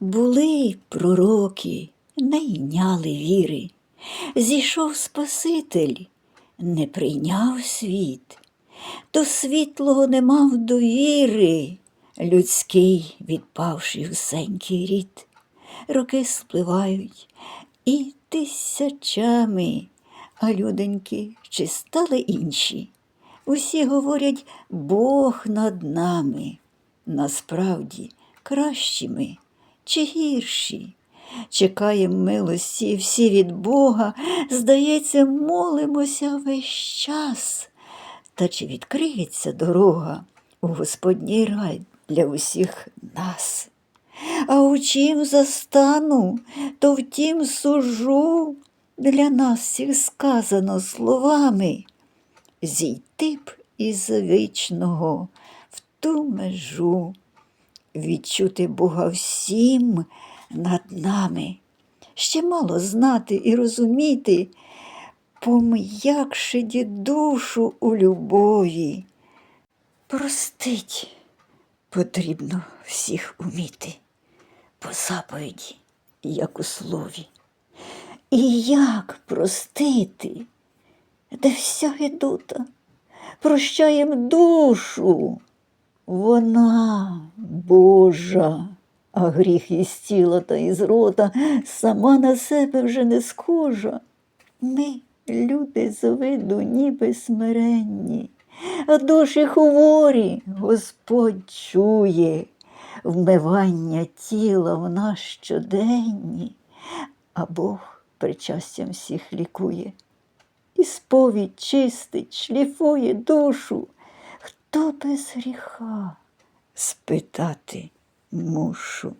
Були пророки, не йняли віри. Зійшов Спаситель, не прийняв світ, до світлого не мав довіри, людський, відпавший усенький рід. Роки спливають і тисячами, а люденьки чи стали інші. Усі говорять, Бог над нами. Насправді кращі ми чи гірші. Чекаємо милості всі від Бога, здається, молимося весь час. Та чи відкриється дорога у Господній рай для усіх нас? А у чим застану, то в тім сужу для нас всіх сказано словами зійти б із вічного в ту межу, відчути Бога всім над нами. Ще мало знати і розуміти, пом'якшиді душу у любові. Простить потрібно всіх уміти по заповіді, як у слові. І як простити, де вся гидота, прощаєм душу. Вона Божа, а гріх із тіла та із рота сама на себе вже не схожа. Ми, люди з виду, ніби смиренні, а душі хворі Господь чує, вмивання тіла в нас щоденні, а Бог причастям всіх лікує. І сповідь чистить, шліфує душу. Хто без гріха спитати мушу.